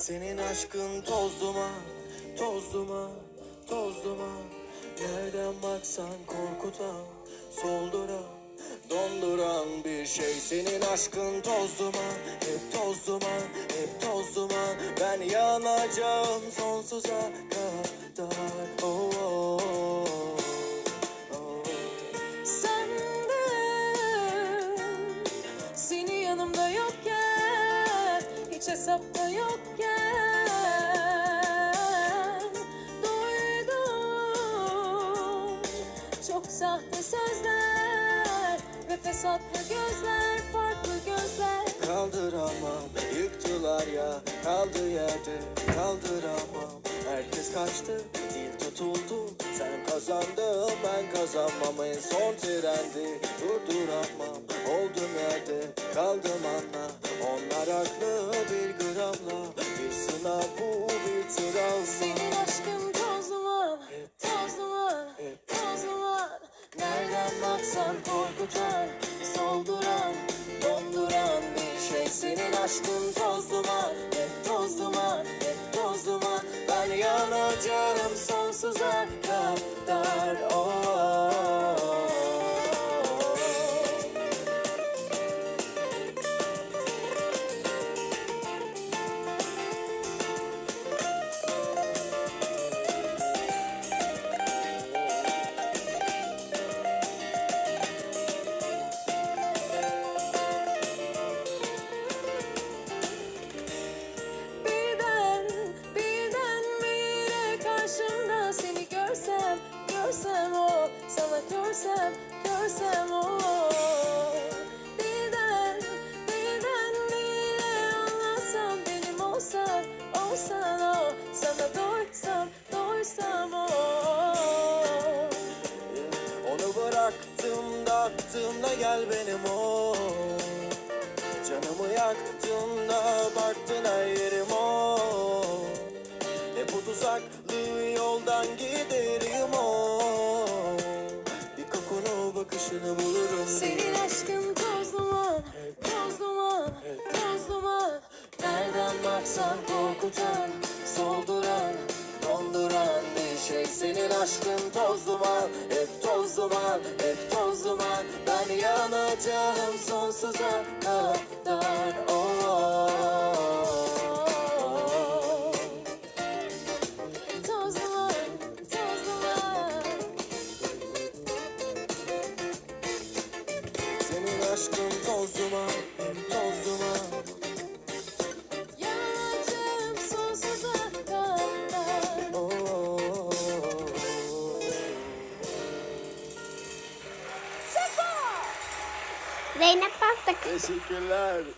Senin aşkın toz duman, toz duman, toz duman Nereden baksan korkutan, solduran, donduran bir şey. Senin aşkın toz duman, hep toz duman, hep toz duman Ben yanacağım sonsuza kadar. Oh, oh, oh, oh. Senden Seni yanımda yokken Hiç hesapta yokken Duydum Çok sahte sözler Ve fesatlı gözler Farklı gözler. Kaldıramam yıktılar ya kaldı yerde kaldıramam Herkes kaçtı dil tutuldu sen kazandın ben kazanmam. En son trendi durduramam Oldum yerde kaldım anla Baksan korkutan Solduran Donduran bir şey. Senin aşkın toz duman, hep toz duman, hep toz duman. Ben yanacağım sonsuza körsem o. Birden, birden bire anlasam benim olsan, olsan o sana doysam, doysam o. Onu bıraktım da da gel benim o Canımı yaktın da baktın her yerim o Hep o tuzaklı yoldan giderim o bakışını bulurum. Senin aşkın toz duman, toz duman, toz duman. Nereden baksan korkutan, solduran, donduran bir şey. Senin aşkın toz duman, hep toz duman, hep toz duman Ben yanacağım sonsuza kadar aşkın toz duman, hep toz duman Yanacağım sonsuza kadar. oh. Sefa! Zeynep Bastık. Teşekkürler